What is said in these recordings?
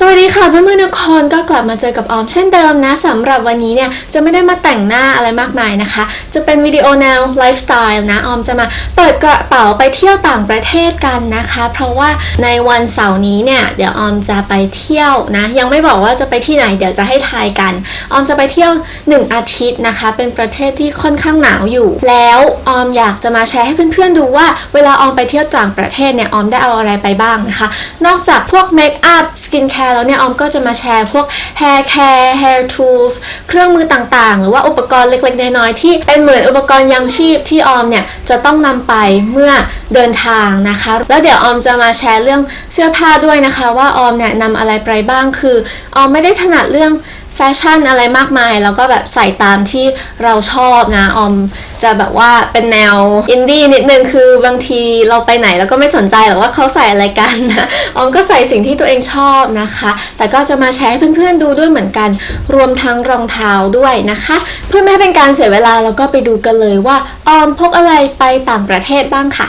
สวัสดีค่ะเพื่อนๆทุกคนก็กลับมาเจอกับออมเช่นเดิมนะสำหรับวันนี้เนี่ยจะไม่ได้มาแต่งหน้าอะไรมากมายนะคะ จะเป็นวิดีโอแนวไลฟ์สไตล์นะออมจะมาเปิดกระเป๋าไปเที่ยวต่างประเทศกันนะคะ เพราะว่าในวันเสาร์นี้เนี่ยเดี๋ยวออมจะไปเที่ยวนะ ยังไม่บอกว่าจะไปที่ไหนเดี๋ยวจะให้ทายกัน ออมจะไปเที่ยว 1 อาทิตย์นะคะ เป็นประเทศที่ค่อนข้างหนาวอยู่ แล้วออมอยากจะมาแชร์ให้เพื่อนๆดูว่า เวลาออมไปเที่ยวต่างประเทศเนี่ยออมได้เอาอะไรไปบ้างนะคะ นอกจากพวกเมคอัพสกินแคร์แล้วเนี่ยออมก็จะมาแชร์พวก hair care hair tools เครื่องมือต่างๆ หรือว่าอุปกรณ์เล็กๆ น้อยๆ ที่เป็นเหมือนอุปกรณ์ยังชีพที่ออมเนี่ยจะต้องนำไปเมื่อเดินทางนะคะ แล้วเดี๋ยวออมจะมาแชร์เรื่องเสื้อผ้าด้วยนะคะ ว่าออมเนี่ยนำอะไรไปบ้างคือออมไม่ได้ถนัดเรื่อง แฟชั่นอะไรมากมาย แล้วก็แบบใส่ตามที่เราชอบนะออมจะแบบว่าเป็นแนวอินดี้นิดนึงคือบางทีเราไปไหนแล้วก็ไม่สนใจหรอกว่าเขาใส่อะไรกันนะออมก็ใส่สิ่งที่ตัวเองชอบนะคะ แต่ก็จะมาแชร์ให้เพื่อนๆดูด้วยเหมือนกัน รวมทั้งรองเท้าด้วยนะคะ เพื่อไม่ให้เป็นการเสียเวลาเราก็ไปดูกันเลยว่าออมพกอะไรไปต่างประเทศบ้างค่ะ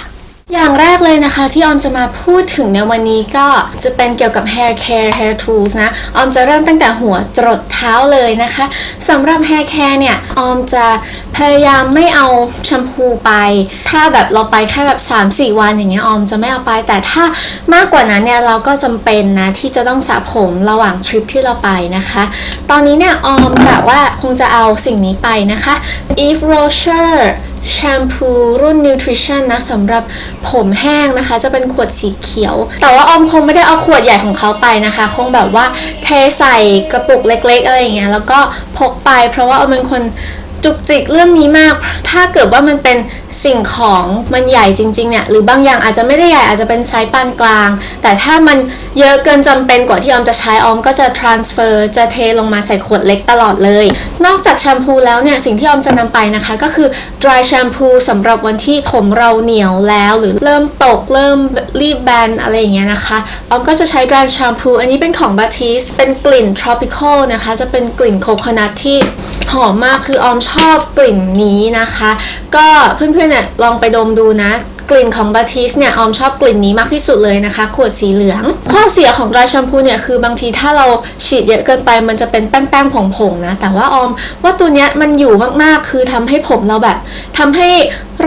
อย่างแรกเลยนะคะที่ออมจะมาพูดถึงในวันนี้ก็จะเป็นเกี่ยวกับ hair care hair tools นะ ออมจะเริ่มตั้งแต่หัวจรดเท้าเลยนะคะสำหรับ hair care เนี่ย ออมจะพยายามไม่เอาแชมพูไป ถ้าแบบเราไปแค่แบบ 3-4 วันอย่างเงี้ยออมจะไม่เอาไป แต่ถ้ามากกว่านั้นเนี่ยเราก็จำเป็นนะที่จะต้องสระผมระหว่างทริปที่เราไปนะคะ ตอนนี้เนี่ยออมกะว่าคงจะเอาสิ่งนี้ไปนะคะ Eve Rocher แชมพูรุ่น Nutrition นะสำหรับผมแห้งนะคะ จะเป็นขวดสีเขียว แต่ว่าออมคงไม่ได้เอาขวดใหญ่ของเขาไปนะคะ คงแบบว่าเทใส่กระปุกเล็กๆ อะไรอย่างเงี้ยแล้วก็พกไปเพราะว่าออมเป็นคน จุกจิกเรื่องนี้มาก ถ้าเกิดว่ามันเป็นสิ่งของมันใหญ่จริงๆเนี่ย หรือบางอย่างอาจจะไม่ได้ใหญ่อาจจะเป็นไซส์ปานกลาง แต่ถ้ามันเยอะเกินจำเป็นกว่าที่ออมจะใช้ออมก็จะ transfer จะเทลงมาใส่ขวดเล็กตลอดเลย นอกจากแชมพูแล้วเนี่ย สิ่งที่ออมจะนำไปนะคะ ก็คือ dry shampoo สำหรับวันที่ผมเราเหนียวแล้ว หรือเริ่มตกเริ่มรีบแบนอะไรอย่างเงี้ยนะคะ ออมก็จะใช้ dry shampoo อันนี้เป็นของ Batiste เป็นกลิ่น tropical นะคะ จะเป็นกลิ่นโคโคนัทที่ หอมมากคือออมชอบกลิ่นนี้นะคะ ก็เพื่อนๆเนี่ยลองไปดมดูนะกลิ่นของบาติสเนี่ยออมชอบกลิ่นนี้มากที่สุดเลยนะคะ ขวดสีเหลือง ข้อเสียของดรายแชมพูเนี่ยคือบางทีถ้าเราฉีดเยอะเกินไปมันจะเป็นแป้งๆผงๆนะ แต่ว่าออมว่าตัวเนี้ยมันอยู่มากๆ คือทำให้ผมเราแบบทำให้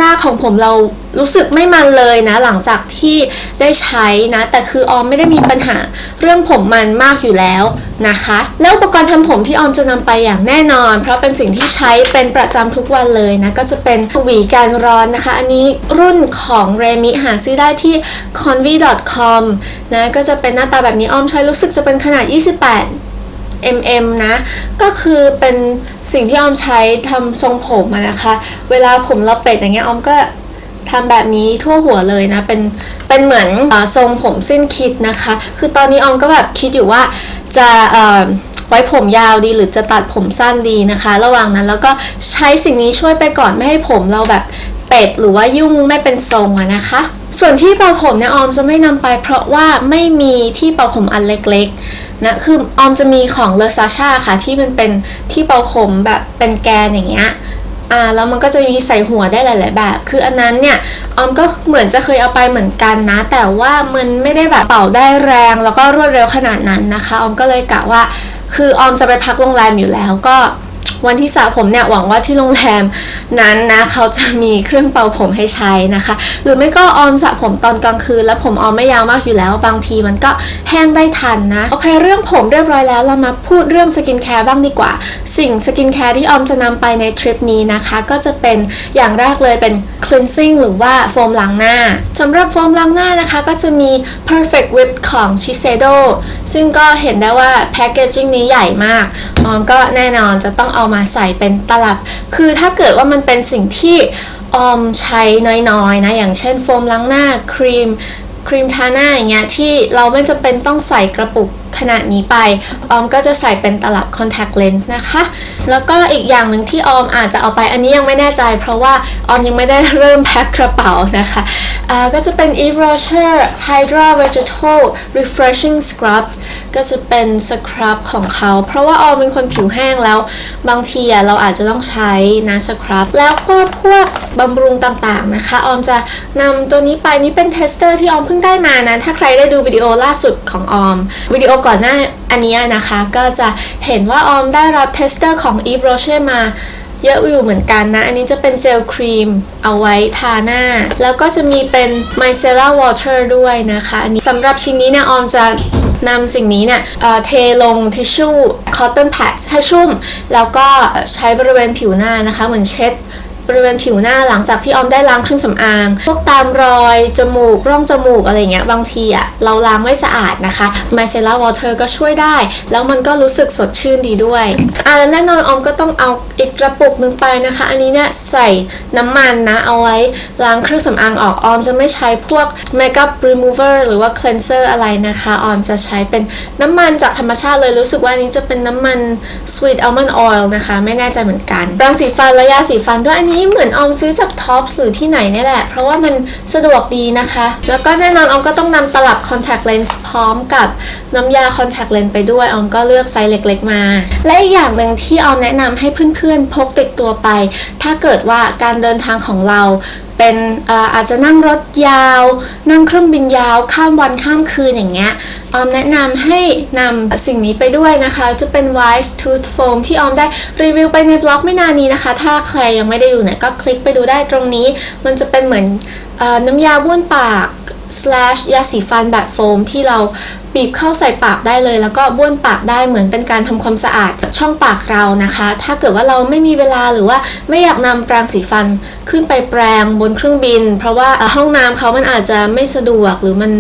รากของผมเรา รู้สึกไม่มันเลยนะ หลังจากที่ได้ใช้นะ แต่คือออมไม่ได้มีปัญหาเรื่องผมมันมากอยู่แล้วนะคะ แล้วอุปกรณ์ทำผมที่ออมจะนำไปอย่างแน่นอน เพราะเป็นสิ่งที่ใช้เป็นประจำทุกวันเลยนะ ก็จะเป็นหวีการร้อนนะคะ อันนี้รุ่นของเรมิหาซื้อได้ที่ convi.com นะก็จะเป็นหน้าตาแบบนี้ออมใช้รู้สึกจะเป็นขนาด 28 mm นะ ก็คือเป็นสิ่งที่ออมใช้ทำทรงผมนะคะ เวลาผมเราเป็ดอย่างเงี้ยออมก็ ทำแบบนี้ทั่วหัวเลยนะ เป็น เป็นเหมือนอทรงผมสิ้นคิดนะคะ คือตอนนี้ออมก็แบบคิดอยู่ว่าจะไว้ผมยาวดีหรือจะตัดผมสั้นดีนะคะ ระหว่างนั้นแล้วก็ใช้สิ่งนี้ช่วยไปก่อนไม่ให้ผมเราแบบเป็ดหรือว่ายุ่งไม่เป็นทรงอะนะคะ ส่วนที่เป่าผมเนี่ยออมจะไม่นำไป เพราะว่าไม่มีที่เป่าผมอันเล็กๆนะคือออมจะมีของเลอซาชาค่ะที่มันเป็นที่เป่าผมแบบเป็นแกนอย่างเงี้ย อ่าแล้วมันก็จะมีใส่หัวได้หลาย ๆ แบบ คืออันนั้นเนี่ยออมก็เหมือนจะเคยเอาไปเหมือนกันนะ แต่ว่ามันไม่ได้แบบเป่าได้แรง แล้วก็รวดเร็วขนาดนั้นนะคะออมก็เลยกะว่า คือออมจะไปพักโรงแรมอยู่แล้วก็ วันที่สระผมเนี่ยหวังว่าที่โรงแรมนั้นนะเขาจะมีเครื่องเป่าผมให้ใช้นะคะ หรือไม่ก็ออมสระผมตอนกลางคืน แล้วผมออมไม่ยาวมากอยู่แล้ว บางทีมันก็แห้งได้ทันนะโอเคเรื่องผมเรียบร้อยแล้วเรามาพูดเรื่องสกินแคร์บ้างดีกว่า สิ่งสกินแคร์ที่ออมจะนำไปในทริปนี้นะคะ ก็จะเป็นอย่างแรกเลยเป็น cleansing หรือว่าโฟมล้างหน้าสำหรับโฟมล้างหน้านะคะก็จะมี perfect whip ของ Shiseido ซึ่งก็เห็นได้ว่าแพคเกจจิ้งนี้ใหญ่มากออมก็แน่นอนจะต้องเอามาใส่เป็นตลับ คือถ้าเกิดว่ามันเป็นสิ่งที่ออมใช้น้อยๆนะ อย่างเช่นโฟมล้างหน้าครีมครีมทาหน้าอย่างเงี้ยที่เราไม่จำเป็นต้องใส่กระปุกขนาดนี้ไป ออมก็จะใส่เป็นตลับ contact lens นะคะ แล้วก็อีกอย่างหนึ่งที่ออมอาจจะเอาไปอันนี้ยังไม่แน่ใจ เพราะว่าออมยังไม่ได้เริ่มแพ็คกระเป๋านะคะ ก็จะเป็น Eve Rocher Hydra Vegetal Refreshing Scrub ก็จะเป็นสครับของเขา เพราะว่าออมเป็นคนผิวแห้งแล้ว บางทีอะเราอาจจะต้องใช้นะสครับแล้วก็พวกบำรุงต่างๆนะคะ ออมจะนำตัวนี้ไปนี่เป็นเทสเตอร์ที่ออมเพิ่งได้มานะ ถ้าใครได้ดูวิดีโอล่าสุดของออมวิดีโอก่อนหน้าอันนี้นะคะก็จะเห็นว่าออมได้รับเทสเตอร์ของ Eve Rocher มาเยอะอยู่เหมือนกันนะ อันนี้จะเป็นเจลครีมเอาไว้ทาหน้า แล้วก็จะมีเป็น micellar water ด้วยนะคะ อันนี้สำหรับชิ้นนี้เนี่ยออมจะ นำสิ่งนี้เนี่ยเเทลงทิชชู่ cotton pads ให้ชุ่ม แล้วก็ใช้บริเวณผิวหน้านะคะ เหมือนเช็ดบริเวณผิวหน้าหลังจากที่ออมได้ล้างเครื่องสำอาง พวกตามรอย จมูก ร่องจมูกอะไรเงี้ย บางทีอะเราล้างไม่สะอาดนะคะ micellar water ก็ช่วยได้ แล้วมันก็รู้สึกสดชื่นดีด้วย อะแล้วแน่นอนออมก็ต้องเอาอีกกระปุกนึงไปนะคะ อันนี้เนี่ยใส่ น้ำมันนะ เอาไว้ล้างเครื่องสำอางออกออมจะไม่ใช้พวก makeup remover หรือว่า cleanser อะไรนะคะออมจะใช้เป็นน้ำมันจากธรรมชาติเลยรู้สึกว่านี้จะเป็นน้ำมัน sweet almond oil นะคะ ไม่แน่ใจเหมือนกันแปรงสีฟันและยาสีฟันด้วยอันนี้เหมือนออมซื้อจากท็อปหรือที่ไหนเนี่ยแหละ เพราะว่ามันสะดวกดีนะคะ แล้วก็แน่นอนออมก็ต้องนำตลับ contact lens พร้อมกับน้ำยา contact lens ไปด้วยออมก็เลือกไซส์เล็ก ๆ มา และอีกอย่างหนึ่งที่ออมแนะนำให้เพื่อนๆพกติดตัวไป ถ้าเกิดว่าการเดินทางของเรา เป็นเอ่อาจจะนั่งรถยาว นั่งเครื่องบินยาว ข้ามวันข้ามคืนอย่างเงี้ยออมแนะนำให้นำสิ่งนี้ไปด้วยนะคะ จะเป็น Wise Tooth Foam ที่ออมได้รีวิวไปในบล็อกไม่นานนี้นะคะ ถ้าใครยังไม่ได้ดูเนี่ยก็คลิกไปดูได้ตรงนี้ มันจะเป็นเหมือนอน้ำยาบ้วนปาก slash ยาสีฟันแบบโฟมที่เราบีบเข้าใส่ปากได้เลย แล้วก็บ้วนปากได้เหมือนเป็นการทำความสะอาดช่องปากเรานะคะ ถ้าเกิดว่าเราไม่มีเวลาหรือว่าไม่อยากนำแปรงสีฟันขึ้นไปแปรงบนเครื่องบิน เพราะว่าห้องน้ำเขามันอาจจะไม่สะดวกหรือมัน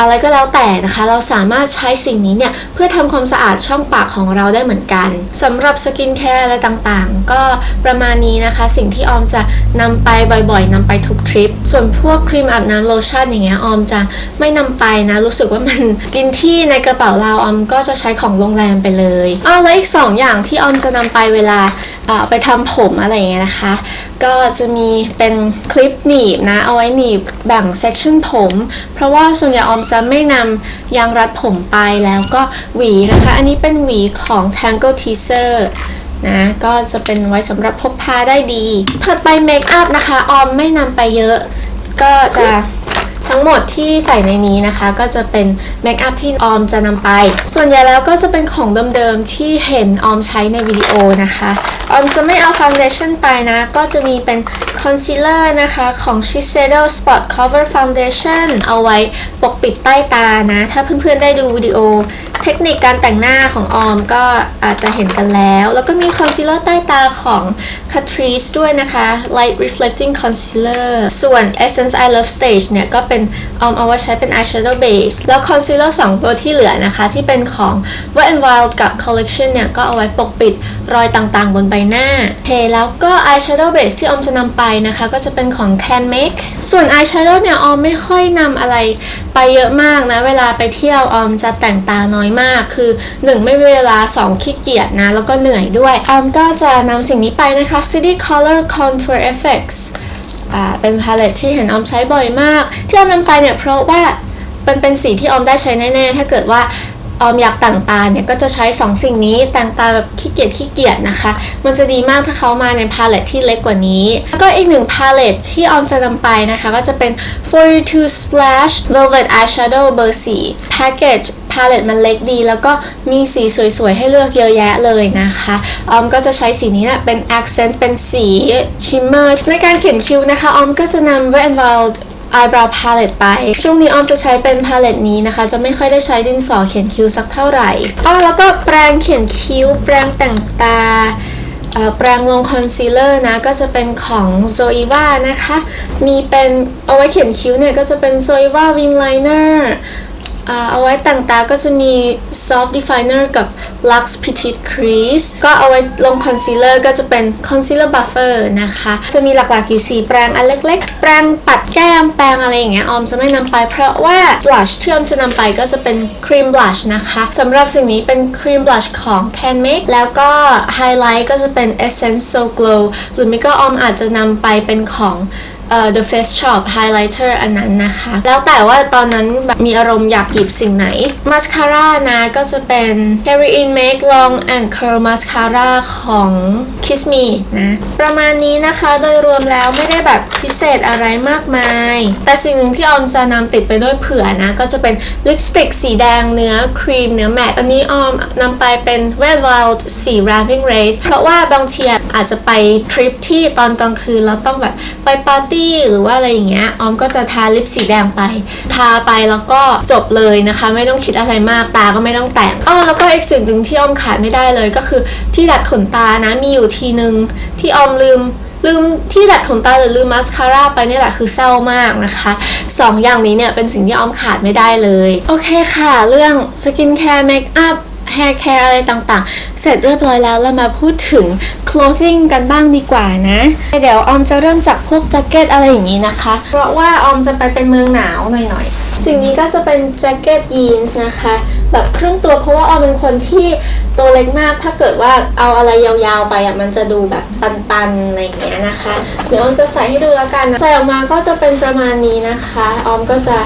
อะไรก็แล้วแต่นะคะ เราสามารถใช้สิ่งนี้เนี่ยเพื่อทำความสะอาดช่องปากของเราได้เหมือนกันสำหรับสกินแคร์อะไรต่างๆ ก็ประมาณนี้นะคะ สิ่งที่ออมจะนำไปบ่อยๆนำไปทุกทริป ส่วนพวกครีมอาบน้ำโลชั่นอย่างเงี้ยออมจะไม่นำไปนะ รู้สึกว่ามันกินที่ในกระเป๋าเราออมก็จะใช้ของโรงแรมไปเลยอ้าวแล้วอีกสองอย่างที่ออมจะนำไปเวลาไปทำผมอะไรอย่างเงี้ยนะคะ ก็จะมีเป็นคลิปหนีบนะเอาไว้หนีบแบ่งเซ c ชันผม เพราะว่าส่วนใหญ่ออมจะไม่นำยางรัดผมไปแล้วก็หวีนะคะ อันนี้เป็นหวีของ Tangle Teaser นะก็จะเป็นไว้สำหรับพกพาได้ดีถัดไปเมคอัพนะคะ ออมไม่นำไปเยอะ ก็จะ ทั้งหมดที่ใส่ในนี้นะคะก็จะเป็นเมคอัพที่ออมจะนำไป ส่วนใหญ่แล้วก็จะเป็นของเดิมๆที่เห็นออมใช้ในวิดีโอนะคะออมจะไม่เอาฟ u n เดชั่นไปนะ ก็จะมีเป็นคอนซีลเลอร์นะคะของ Shiseido Spot Cover Foundation เอาไว้ปกปิดใต้ตานะ ถ้าเพื่อนๆได้ดูวิดีโอ เทคนิคการแต่งหน้าของออมก็อาจจะเห็นกันแล้ว แล้วก็มีคอนซีลเลอร์ใต้ตาของ Catrice ด้วยนะคะ Light Reflecting Concealer ส่วน Essence I Love Stage เนี่ยก็เป็นออมเอาไว้ใช้เป็น eyeshadow base แล้วคอนซีลเลอร์2ตัวที่เหลือนะคะ ที่เป็นของ Wet n Wild กับ Collection เนี่ย ก็เอาไว้ปกปิดรอยต่างๆ บนใบหน้าโอเคแล้วก็ eyeshadow base ที่ออมจะนำไปนะคะ ก็จะเป็นของ Can Make ส่วน eyeshadow เนี่ยออมไม่ค่อยนำอะไรไปเยอะมากนะ เวลาไปเที่ยวออมจะแต่งตาน้อยมาก คือ 1 ไม่มีเวลา 2 ขี้เกียจนะ แล้วก็เหนื่อยด้วยออมก็จะนำสิ่งนี้ไปนะคะ City Color Contour Effects เป็นพาเลตที่เห็นออมใช้บ่อยมาก ที่ออมนำไปเนี่ยเพราะว่ามันเป็นสีที่ออมได้ใช้แน่ๆ ถ้าเกิดว่าออมอยากแต่งตาเนี่ยก็จะใช้ 2 สิ่งนี้แต่งตาแบบขี้เกียจขี้เกียจนะคะ มันจะดีมากถ้าเขามาในพาเลตที่เล็กกว่านี้ แล้วก็อีกหนึ่งพาเลตที่ออมจะนำไปนะคะ ก็จะเป็น 42 Splash Velvet Eyeshadow เบอร์4 Package พาเลตมันเล็กดี แล้วก็มีสีสวยๆ ให้เลือกเยอะแยะเลยนะคะออมก็จะใช้สีนี้นะเป็น accent เป็นสีชิมเมอร์ในการเขียนคิ้วนะคะออมก็จะนำ Wet n Wild eyebrow palette ไป ช่วงนี้ออมจะใช้เป็นพาเลตนี้นะคะ จะไม่ค่อยได้ใช้ดินสอเขียนคิ้วสักเท่าไหร่อ๋อแล้วก็แปรงเขียนคิ้ว แปรงแต่งตาแปรงลงคอนซีลเลอร์นะ ก็จะเป็นของ Zoeva นะคะ มีเป็นเอาไว้เขียนคิ้วเนี่ย ก็จะเป็น Zoeva Wing Liner อ่า เอาไว้แต่งตาก็จะมี soft definer กับ lux petite crease ก็เอาไว้ลงคอนซีลเลอร์ก็จะเป็น concealer buffer นะคะ จะมีหลักๆอยู่ 4 แปรงอันเล็กๆ แปรงปัดแก้มแปรงอะไรอย่างเงี้ยออมจะไม่นำไป เพราะว่า blush ที่ออมจะนำไปก็จะเป็น cream blush นะคะสำหรับสิ่งนี้เป็น cream blush ของ Can Make แล้วก็ highlight ก็จะเป็น Essence So Glow หรือไม่ก็ออมอาจจะนำไปเป็นของ เอ่อ The Face Shop Highlighter อันนั้นนะคะ แล้วแต่ว่าตอนนั้นแบบมีอารมณ์อยากหยิบสิ่งไหนมาสคาร่านะก็จะเป็น Carry In Make Long and Curl Mascara ของ Kiss Me นะประมาณนี้นะคะโดยรวมแล้วไม่ได้แบบพิเศษอะไรมากมาย แต่สิ่งหนึ่งที่ออมจะนำติดไปด้วยเผื่อนะ ก็จะเป็นลิปสติกสีแดงเนื้อครีมเนื้อแมตต์อันนี้ออมนำไปเป็น Red Wild สี Raving Red เพราะว่าบางที อาจจะไปทริปที่ตอนกลางคืนเราต้องแบบไปปาร์ตี้หรือว่าอะไรอย่างเงี้ยออมก็จะทาลิปสีแดงไป ทาไปแล้วก็จบเลยนะคะ ไม่ต้องคิดอะไรมากตาก็ไม่ต้องแต่งอ้อแล้วก็อีกสิ่งหนึ่งที่ออมขาดไม่ได้เลยก็คือที่ดัดขนตานะมีอยู่ทีนึงที่ออมลืมลืมที่ดัดขนตาหรือลืมมาสคาร่าไปนี่แหละคือเศร้ามากนะคะสองอย่างนี้เนี่ยเป็นสิ่งที่ออมขาดไม่ได้เลย โอเคค่ะ เรื่องสกินแคร์เมคอัพ hair care อะไรต่างๆ เสร็จเรียบร้อยแล้วเรามาพูดถึง clothing กันบ้างดีกว่านะ เดี๋ยวออมจะเริ่มจากพวกแจ็คเก็ตอะไรอย่างนี้นะคะ เพราะว่าออมจะไปเป็นเมืองหนาวหน่อยๆ สิ่งนี้ก็จะเป็นแจ็คเก็ตยีนส์นะคะ แบบครึ่งตัวเพราะว่าออมเป็นคนที่ตัวเล็กมาก ถ้าเกิดว่าเอาอะไรยาวๆไปอะมันจะดูแบบตันๆอะไรอย่างเงี้ยนะคะ เดี๋ยวออมจะใส่ให้ดูแล้วกันนะใส่ออกมาก็จะเป็นประมาณนี้นะคะ ออมก็จะ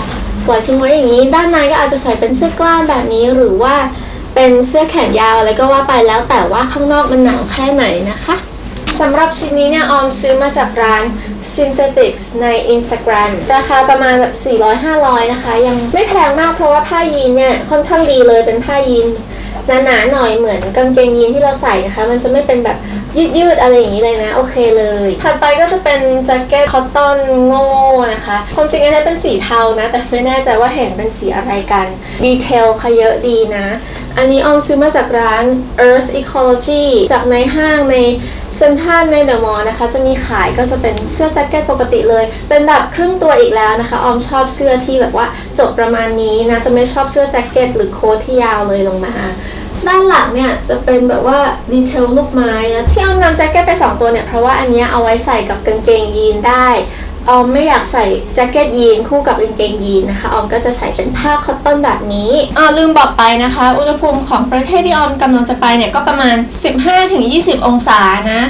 ปล่อยทิ้งไว้อย่างนี้ ด้านในก็อาจจะใส่เป็นเสื้อกล้ามแบบนี้หรือว่า เป็นเสื้อแขนยาวอะไรก็ว่าไปแล้วแต่ว่าข้างนอกมันหนาวแค่ไหนนะคะสำหรับชิ้นนี้เนี่ยออมซื้อมาจากร้าน Synthetics ใน Instagram ราคาประมาณแบบ 400-500 นะคะ ยังไม่แพงมากเพราะว่าผ้ายีนเนี่ยค่อนข้างดีเลยเป็นผ้ายีนหนาๆหน่อยเหมือนกางเกงยีนที่เราใส่นะคะ มันจะไม่เป็นแบบยืดๆอะไรอย่างนี้เลยนะ โอเคเลย ถัดไปก็จะเป็นแจ็คเก็ตคอตตอนโง่ๆนะคะ ความจริงอันนี้เป็นสีเทานะ แต่ไม่แน่ใจว่าเห็นเป็นสีอะไรกัน ดีเทลเขาเยอะดีนะ อันนี้ออมซื้อมาจากร้าน Earth Ecology จากในห้างในเซ็นทรัลในเดอะมอลล์นะคะ จะมีขายก็จะเป็นเสื้อแจ็คเก็ตปกติเลย เป็นแบบครึ่งตัวอีกแล้วนะคะ ออมชอบเสื้อที่แบบว่าจบประมาณนี้นะ จะไม่ชอบเสื้อแจ็คเก็ตหรือโค้ทที่ยาวเลยลงมา ด้านหลังเนี่ยจะเป็นแบบว่าดีเทลลูกไม้นะที่ออมนำแจ็คเก็ตไป 2 ตัวเนี่ย เพราะว่าอันนี้เอาไว้ใส่กับกางเกงยีนได้ ออมไม่อยากใส่แจ็คเก็ตยีนคู่กับกางเกงยีนนะคะ ออมก็จะใส่เป็นผ้าคอตตอนแบบนี้อ่าลืมบอกไปนะคะ อุณหภูมิของประเทศที่ออมกำลังจะไปเนี่ยก็ประมาณ 15-20 องศานะ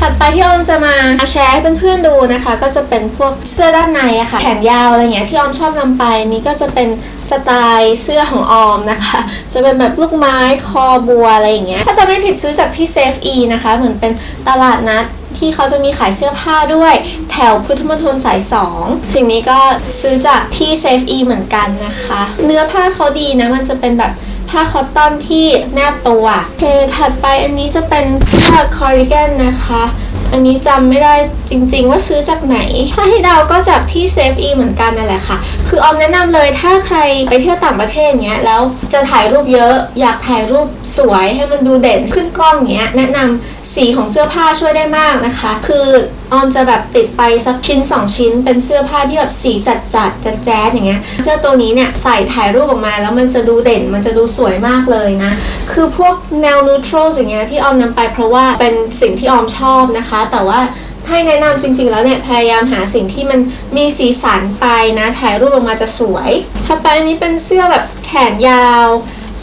ถัดไปที่ออมจะมาแชร์ให้เพื่อนๆดูนะคะ ก็จะเป็นพวกเสื้อด้านในอะค่ะแขนยาวอะไรเงี้ยที่ออมชอบนำไปนี่ก็จะเป็นสไตล์เสื้อของออมนะคะ จะเป็นแบบลูกไม้คอบัวอะไรอย่างเงี้ยถ้าจะไม่ผิดซื้อจากที่ Safe E นะคะ เหมือนเป็นตลาดนัด ที่เขาจะมีขายเสื้อผ้าด้วย แถวพุทธมณฑลสาย 2 สิ่งนี้ก็ซื้อจากที่ Safe E เหมือนกันนะคะ เนื้อผ้าเขาดีนะ มันจะเป็นแบบผ้าคอตตอนที่แนบตัวโอเคถัดไปอันนี้จะเป็นเสื้อคอริแกนนะคะอันนี้จำไม่ได้จริง ๆ ว่าซื้อจากไหน ถ้าให้เดาก็จากที่ Safe E เหมือนกันนั่นแหละค่ะ คือออมแนะนำเลยถ้าใครไปเที่ยวต่างประเทศเงี้ยแล้วจะถ่ายรูปเยอะ อยากถ่ายรูปสวยให้มันดูเด่นขึ้นกล้องเงี้ยแนะนำสีของเสื้อผ้าช่วยได้มากนะคะ คือออมจะแบบติดไปสักชิ้น 2 ชิ้น เป็นเสื้อผ้าที่แบบสีจัดจัดจัดแจ๊ดอย่างเงี้ยเสื้อตัวนี้เนี่ยใส่ถ่ายรูปออกมาแล้วมันจะดูเด่นมันจะดูสวยมากเลยนะ คือพวกแนวนูโตรอย่างเงี้ยที่ออมนำไปเพราะว่าเป็นสิ่งที่ออมชอบนะคะ แต่ว่าให้แนะนำจริง ๆ แล้วเนี่ยพยายามหาสิ่งที่มันมีสีสันไปนะ ถ่ายรูปออกมาจะสวยถัดไปอันนี้เป็นเสื้อแบบแขนยาว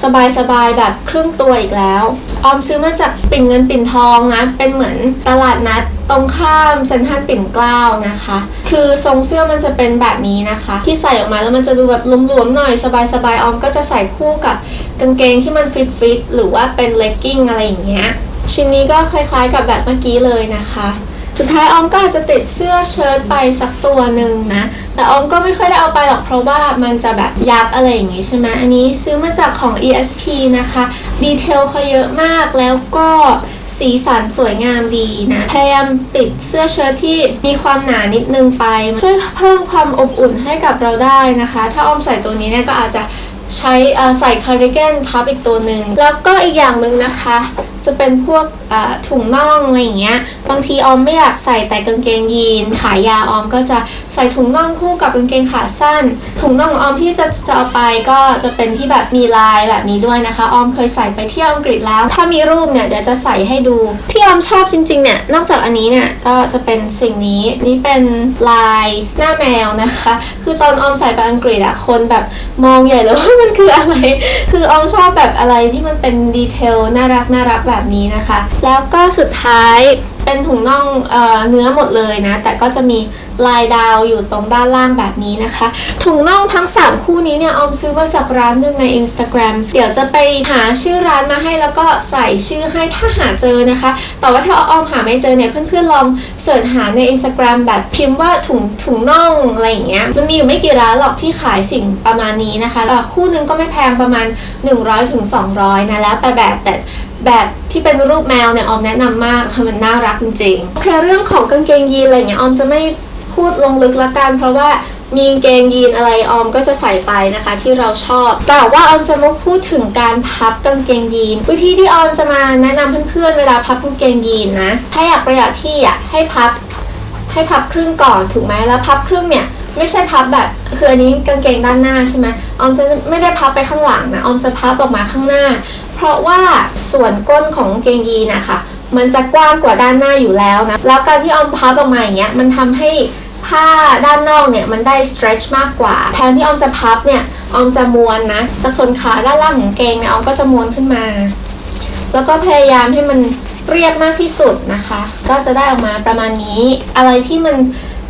สบายๆแบบครึ่งตัวอีกแล้ว ออมซื้อมาจากปิ่นเงินปิ่นทองนะ เป็นเหมือนตลาดนัดตรงข้ามเซ็นทรัลปิ่นเกล้านะคะ คือทรงเสื้อมันจะเป็นแบบนี้นะคะ ที่ใส่ออกมาแล้วมันจะดูแบบหลวมๆหน่อยสบายๆออมก็จะใส่คู่กับกางเกงที่มันฟิตๆหรือว่าเป็นเลกกิ้งอะไรอย่างเงี้ยชิ้นนี้ก็คล้ายๆกับแบบเมื่อกี้เลยนะคะ สุดท้ายออมก็อาจจะติดเสื้อเชิ้ตไปสักตัวหนึ่งนะ แต่ออมก็ไม่ค่อยได้เอาไปหรอกเพราะว่ามันจะแบบยับอะไรอย่างงี้ใช่ไหมอันนี้ซื้อมาจากของ ESP นะคะ ดีเทลเขาเยอะมากแล้วก็สีสันสวยงามดีนะพยายามติดเสื้อเชิ้ตที่มีความหนานิดนึงไป ช่วยเพิ่มความอบอุ่นให้กับเราได้นะคะ ถ้าออมใส่ตัวนี้เนี่ยก็อาจจะ ใช้ใส่คาร์ดิแกนทับอีกตัวหนึ่งแล้วก็อีกอย่างหนึ่งนะคะ จะเป็นพวกถุงน่องอะไรอย่างเงี้ยบางทีออมไม่อยากใส่แต่กางเกงยีนขายาวออมก็จะใส่ถุงน่องคู่กับกางเกงขาสั้น ถุงน่ององออมที่จะจะเอาไปก็จะเป็นที่แบบมีลายแบบนี้ด้วยนะคะ ออมเคยใส่ไปเที่ยวอังกฤษแล้ว ถ้ามีรูปเนี่ยเดี๋ยวจะใส่ให้ดู ที่ออมชอบจริงๆเนี่ยนอกจากอันนี้เนี่ยก็จะเป็นสิ่งนี้นี่เป็นลายหน้าแมวนะคะ คือตอนออมใส่ไปอังกฤษอะคนแบบมองใหญ่เลยว่ามันคืออะไร คือออมชอบแบบอะไรที่มันเป็นดีเทลน่ารักน่ารักแบบนี้นะคะ แล้วก็สุดท้ายเป็นถุงน่องเอ่อเนื้อหมดเลยนะ แต่ก็จะมี ลายดาวอยู่ตรงด้านล่างแบบนี้นะคะ ถุงน่องทั้ง 3 คู่นี้เนี่ยออมซื้อมาจากร้านหนึ่งใน Instagram เดี๋ยวจะไปหาชื่อร้านมาให้แล้วก็ใส่ชื่อให้ถ้าหาเจอนะคะ แต่ว่าถ้าออมหาไม่เจอเนี่ยเพื่อนๆลองเสิร์ชหาใน Instagram แบบพิมพ์ว่าถุงถุงน่องอะไรอย่างเงี้ยมันมีอยู่ไม่กี่ร้านหรอกที่ขายสิ่งประมาณนี้นะคะแล้วคู่หนึงก็ไม่แพงประมาณ 100ถึง200นะแล้วแต่แบบแต่แบบที่เป็นรูปแมวเนี่ยออมแนะนำมากค่ะมันน่ารักจริงๆโอเคเรื่องของกางเกงยีนอะไรเงี้ยออมจะไม่ พูดลงลึกละกันเพราะว่ามีเกงยีนอะไรออมก็จะใส่ไปนะคะที่เราชอบ แต่ว่าออมจะมาพูดถึงการพับกางเกงยีน วิธีที่ออมจะมาแนะนำเพื่อนๆเวลาพับกางเกงยีนนะถ้าอยากประหยัดที่อะให้พับ ให้พับครึ่งก่อนถูกไหมแล้วพับครึ่งเนี่ยไม่ใช่พับแบบคืออันนี้กางเกงด้านหน้าใช่ไหมออมจะไม่ได้พับไปข้างหลังนะออมจะพับออกมาข้างหน้า เพราะว่าส่วนก้นของเกงยีนนะคะมันจะกว้างกว่าด้านหน้าอยู่แล้วนะแล้วการที่ออมพับออกมาอย่างเงี้ยมันทำให้ ผ้าด้านนอกเนี่ยมันได้ stretch มากกว่า แทนที่ออมจะพับเนี่ยออมจะม้วนนะจากส่วนขาด้านล่างของเกงเนี่ยออมก็จะม้วนขึ้นมา แล้วก็พยายามให้มันเรียบมากที่สุดนะคะ ก็จะได้ออกมาประมาณนี้ อะไรที่มัน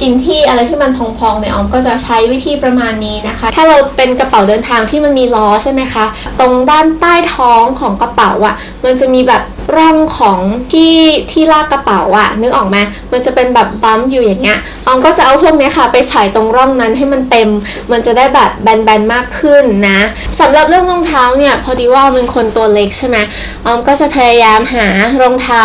กินที่อะไรที่มันพองๆเนี่ยออมก็จะใช้วิธีประมาณนี้นะคะ ถ้าเราเป็นกระเป๋าเดินทางที่มันมีล้อใช่ไหมคะ ตรงด้านใต้ท้องของกระเป๋าอะ่ะ มันจะมีแบบ ร่องของที่ที่ลากกระเป๋าอะนึกออกไหมมันจะเป็นแบบบั๊มอยู่อย่างเงี้ยออมก็จะเอาพวกเนี้ยค่ะ ไปใส่ตรงร่องนั้นให้มันเต็ม มันจะได้แบบแบนๆมากขึ้นนะสำหรับเรื่องรองเท้าเนี่ยพอดีว่าออมเป็นคนตัวเล็กใช่ไหมออมก็จะพยายามหารองเท้า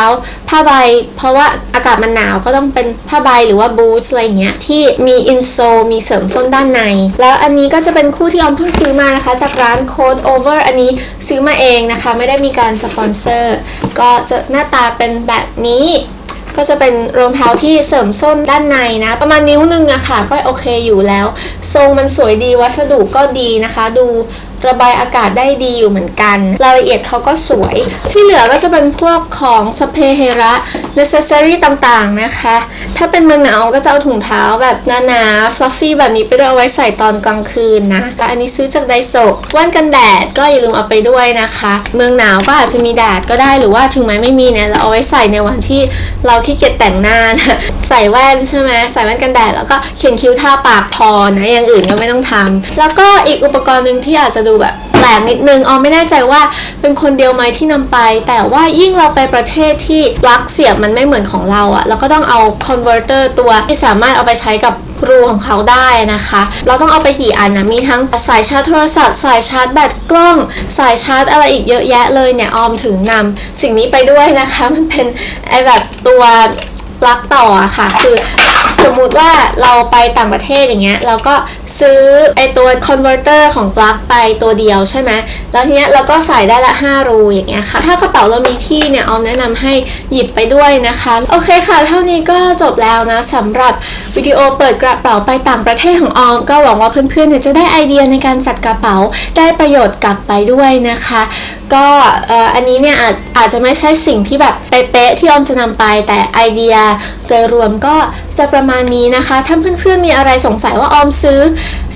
ผ้าใบ เพราะว่าอากาศมันหนาวก็ต้องเป็นผ้าใบหรือว่าบูทอะไรเงี้ยที่มีอินโซมีเสริมส้นด้านใน แล้วอันนี้ก็จะเป็นคู่ที่ออมเพิ่งซื้อมานะคะ จากร้าน Code Over อันนี้ซื้อมาเองนะคะ ไม่ได้มีการสปอนเซอร์ก็จะหน้าตาเป็นแบบนี้ ก็จะเป็นรองเท้าที่เสริมส้นด้านในนะ ประมาณนิ้วหนึงอะค่ะ ก็โอเคอยู่แล้ว ทรงมันสวยดีวัสดุก็ดีนะคะ ดู ระบายอากาศได้ดีอยู่เหมือนกัน รายละเอียดเขาก็สวย ที่เหลือก็จะเป็นพวกของสเปเฮระ necessary ต่างๆนะคะ ถ้าเป็นเมืองหนาวก็จะเอาถุงเท้าแบบหนาๆ fluffy แบบนี้ไปด้วยเอาไว้ใส่ตอนกลางคืนนะแต่อันนี้ซื้อจากไดโซะแว่นกันแดดก็อย่าลืมเอาไปด้วยนะคะ เมืองหนาวก็อาจจะมีแดดก็ได้หรือว่าถึงแม้ไม่มีเนี่ยเราเอาไว้ใส่ในวันที่เราขี้เกียจแต่งหน้านะใส่แว่นใช่ไหมใส่แว่นกันแดดแล้วก็เขียนคิ้วทาปากพอนะอย่างอื่นก็ไม่ต้องทำแล้วก็อีกอุปกรณ์หนึ่งที่อาจจะดูแบบแปลกนิดนึงออมไม่แน่ใจว่าเป็นคนเดียวไหมที่นำไป แต่ว่ายิ่งเราไปประเทศที่ปลั๊กเสียบมันไม่เหมือนของเราอะเราก็ต้องเอาคอนเวอร์เตอร์ตัวที่สามารถเอาไปใช้กับรูของเขาได้นะคะ เราต้องเอาไปกี่อันนะมีทั้งสายชาร์จโทรศัพท์ สายชาร์จแบตกล้อง สายชาร์จอะไรอีกเยอะแยะเลยเนี่ยออมถึงนำสิ่งนี้ไปด้วยนะคะมันเป็นไอแบบตัว ปลั๊กต่ออะค่ะ คือสมมุติว่าเราไปต่างประเทศอย่างเงี้ยเราก็ซื้อไอตัวคอนเวอร์เตอร์ของปลั๊กไปตัวเดียวใช่ไหมแล้วทีเนี้ยเราก็ใส่ได้ละ 5 รูอย่างเงี้ยค่ะ ถ้ากระเป๋าเรามีที่เนี่ยออมแนะนำให้หยิบไปด้วยนะคะ โอเคค่ะ เท่านี้ก็จบแล้วนะสำหรับวิดีโอเปิดกระเป๋าไปต่างประเทศของออม ก็หวังว่าเพื่อนๆเนี่ยจะได้ไอเดียในการจัดกระเป๋าได้ประโยชน์กลับไปด้วยนะคะ ก็อันนี้เนี่ยอาจอาจจะไม่ใช่สิ่งที่แบบเป๊ ป๊ะๆที่ออมจะนำไปแต่ไอเดียโดยรวมก็จะประมาณนี้นะคะถ้าเพื่อนๆมีอะไรสงสัยว่าออมซื้อ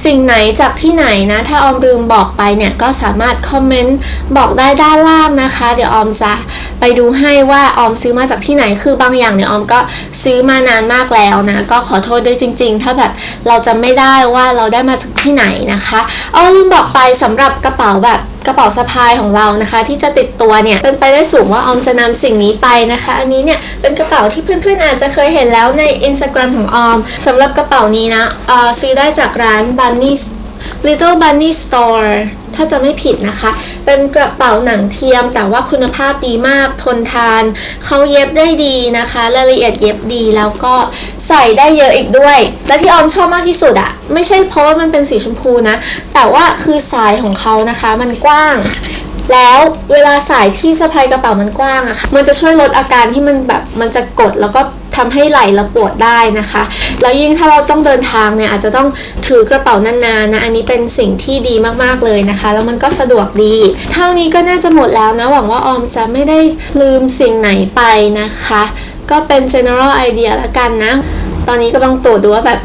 สิ่งไหนจากที่ไหนนะ ถ้าออมลืมบอกไปเนี่ยก็สามารถคอมเมนต์บอกได้ด้านล่างนะคะ เดี๋ยวออมจะไปดูให้ว่าออมซื้อมาจากที่ไหนคือบางอย่างเนี่ยออมก็ซื้อมานานมากแล้วนะ ก็ขอโทษด้วยจริง ๆ ถ้าแบบเราจะไม่ได้ว่าเราได้มาจากที่ไหนนะคะอ๋อลืมบอกไปสำหรับกระเป๋าแบบ กระเป๋าสะพายของเรานะคะ ที่จะติดตัวเนี่ยเป็นไปได้สูงว่าออมจะนำสิ่งนี้ไปนะคะ อันนี้เนี่ยเป็นกระเป๋าที่เพื่อนๆอาจจะเคยเห็นแล้วใน Instagram ของออมสำหรับกระเป๋านี้นะเออซื้อได้จากร้าน Bunny Little Bunny Store ถ้าจะไม่ผิดนะคะ เป็นกระเป๋าหนังเทียมแต่ว่าคุณภาพดีมากทนทาน เขาเย็บได้ดีนะคะ รายละเอียดเย็บดีแล้วก็ใส่ได้เยอะอีกด้วย และที่ออมชอบมากที่สุดอะไม่ใช่เพราะว่ามันเป็นสีชมพูนะ แต่ว่าคือสายของเขานะคะ มันกว้าง แล้วเวลาสายที่สะพายกระเป๋ามันกว้างอะค่ะ มันจะช่วยลดอาการที่มันแบบมันจะกดแล้วก็ทำให้ไหล่เราปวดได้นะคะ แล้วยิ่งถ้าเราต้องเดินทางเนี่ยอาจจะต้องถือกระเป๋านานๆนะ อันนี้เป็นสิ่งที่ดีมากๆเลยนะคะ แล้วมันก็สะดวกดี เท่านี้ก็น่าจะหมดแล้วนะ หวังว่าออมจะไม่ได้ลืมสิ่งไหนไปนะคะ ก็เป็น general idea ละกันนะ ตอนนี้กำลังตรวจดูว่าแบบ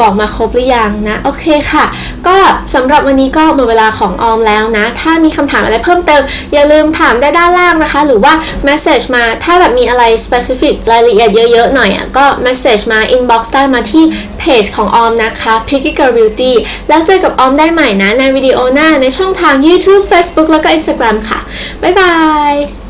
บอกมาครบหรือยังนะ โอเคค่ะ ก็สำหรับวันนี้ก็หมดเวลาของออมแล้วนะ ถ้ามีคำถามอะไรเพิ่มเติม อย่าลืมถามได้ด้านล่างนะคะ หรือว่า message มาถ้าแบบมีอะไร specific รายละเอียดเยอะๆหน่อยอะก็ message มา inbox ได้มาที่เพจของออมนะคะ Picky Girl Beauty แล้วเจอกับออมได้ใหม่นะในวิดีโอหน้าในช่องทาง YouTube Facebook แล้วก็ Instagram ค่ะ บ๊ายบาย